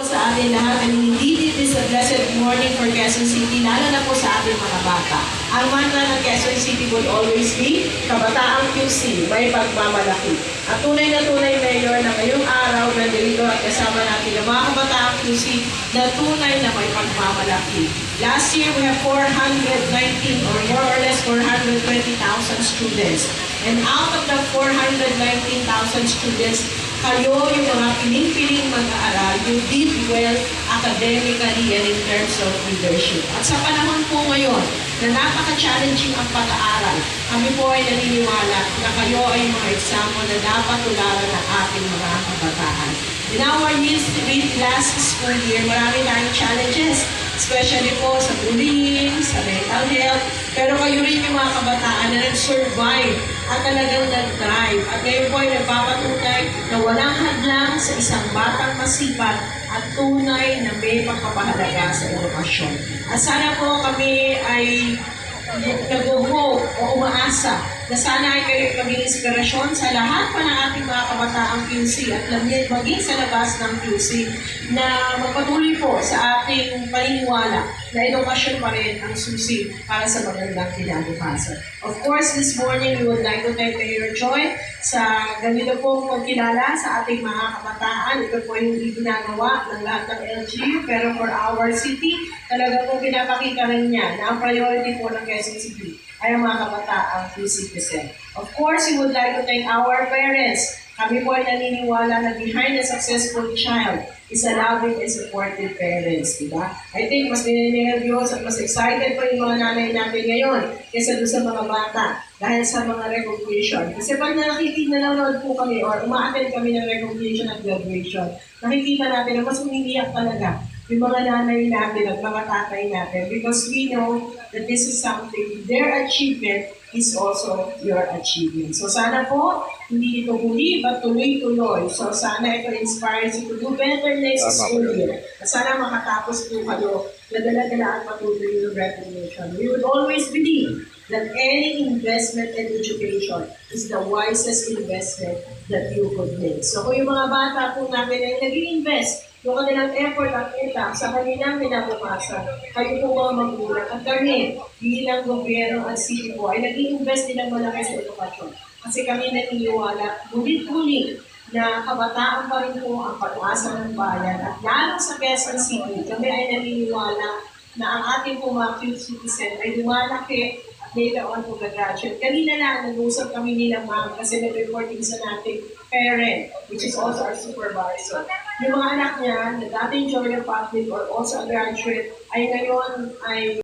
sa atin lahat and indeed it is a blessed morning for Quezon City, lalo na po sa ating mga bata. Ang mantra ng Quezon City will always be, kabataang QC, may pagmamalaki. At tunay na tunay, Mayor, na ngayong araw, nandito at kasama natin ang mga kabataang QC na tunay na may pagmamalaki. Last year, we have 419 or more or less 420,000 students. And out of the 419,000 students, kayo yung mga piling-piling mag-aaral, you did well academically and in terms of leadership. At sa panahon po ngayon, na napaka-challenging ang pag-aaral, kami po ay naniniwala na kayo ay mga example na dapat tularan ng ating mga kabataan. In our years with last school year, marami tayong challenges, especially po sa bullying, sa mental health, pero kayo rin yung mga kabataan na nag-survive at talagang nag-drive. At ngayon po ay nagpapatunay na walang hadlang sa isang batang masipag at tunay na may pagpapahalaga sa edukasyon. At sana po kami ay nag-hope o umaasa na sana ay kayo maging inspirasyon sa lahat pa ng ating mga kabataang QC at lamig maging sa labas ng QC na magpatuloy po sa ating paniniwala na edukasyon pa rin ang susi para sa magandang kinabukasan. Of course, this morning we would like to thank Mayor Joy sa ganito pong pagkilala sa ating mga kabataan. Ito po yung ginagawa ng lahat ng LGU pero for our city, talaga po pinapakita rin niya na ang priority po ng Quezon City ay ang mga kabataang citizen. Of course, we would like to thank our parents. Kami po ay naniniwala na behind a successful child is a loving and supportive parents, di ba? I think mas nininervyos at mas excited pa yung mga nanay natin ngayon kaysa doon sa mga bata dahil sa mga recognition. Kasi pag nakikita nanonood po kami or umaattend kami ng recognition at graduation, nakikita natin na mas umiiyak talaga yung mga nanay natin at mga tatay natin because we know that this is something, their achievement is also your achievement. So sana po, hindi ito huli, but tuloy-tuloy. So sana ito inspires you to do better next Tama school year. Sana makatapos po kayo na dala-dala at patuloy yung recognition. We would always believe that any investment in education is the wisest investment that you could make. So kung yung mga bata po natin ay nag-invest yung kanilang effort at utak sa kanilang kinabukasan, kayo po mga magulang at kami bilang gobyerno at city po ay nag-invest din ng malaki sa edukasyon. Kasi kami naniniwala, ngunit-ngunit na kabataan pa rin po ang pag-asa ng bayan at lalo sa Quezon City, kami ay naniniwala na ang ating po mga cute citizen ay lumalaki at later on po graduate. Kanina lang, nag-usap kami nila ma'am kasi nag-report din sa nating parent, which is also our supervisor. Yung mga anak niya na dating Joya Public or also a graduate ay ngayon ay